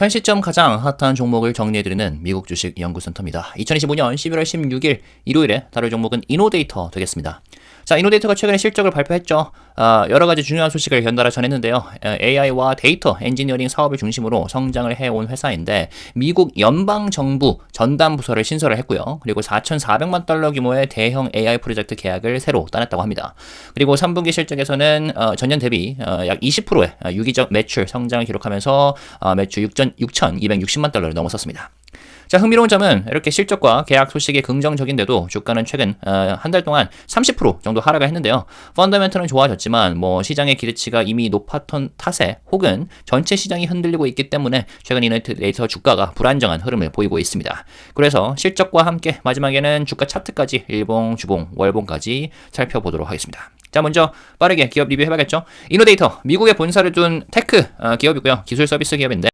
현 시점 가장 핫한 종목을 정리해드리는 미국 주식 연구센터입니다. 2025년 11월 16일 일요일에 다룰 종목은 이노데이터 되겠습니다. 자, 이노데이터가 최근에 실적을 발표했죠. 아, 여러 가지 중요한 소식을 연달아 전했는데요. AI와 데이터 엔지니어링 사업을 중심으로 성장을 해온 회사인데 미국 연방 정부 전담 부서를 신설을 했고요. 그리고 4,400만 달러 규모의 대형 AI 프로젝트 계약을 새로 따냈다고 합니다. 그리고 3분기 실적에서는 어, 전년 대비 어, 약 20%의 유기적 매출 성장을 기록하면서 어, 매출 6천 6,260만 달러를 넘어섰습니다. 자, 흥미로운 점은 이렇게 실적과 계약 소식이 긍정적인데도 주가는 최근 어, 한달 동안 30% 정도 하락을 했는데요. 펀더멘트는 좋아졌지만 뭐 시장의 기대치가 이미 높았던 탓에 혹은 전체 시장이 흔들리고 있기 때문에 최근 이네이터 주가가 불안정한 흐름을 보이고 있습니다. 그래서 실적과 함께 마지막에는 주가 차트까지 일봉, 주봉, 월봉까지 살펴보도록 하겠습니다. 자, 먼저 빠르게 기업 리뷰 해봐겠죠. 이노데이터, 미국에 본사를 둔 테크 어, 기업이고요. 기술 서비스 기업인데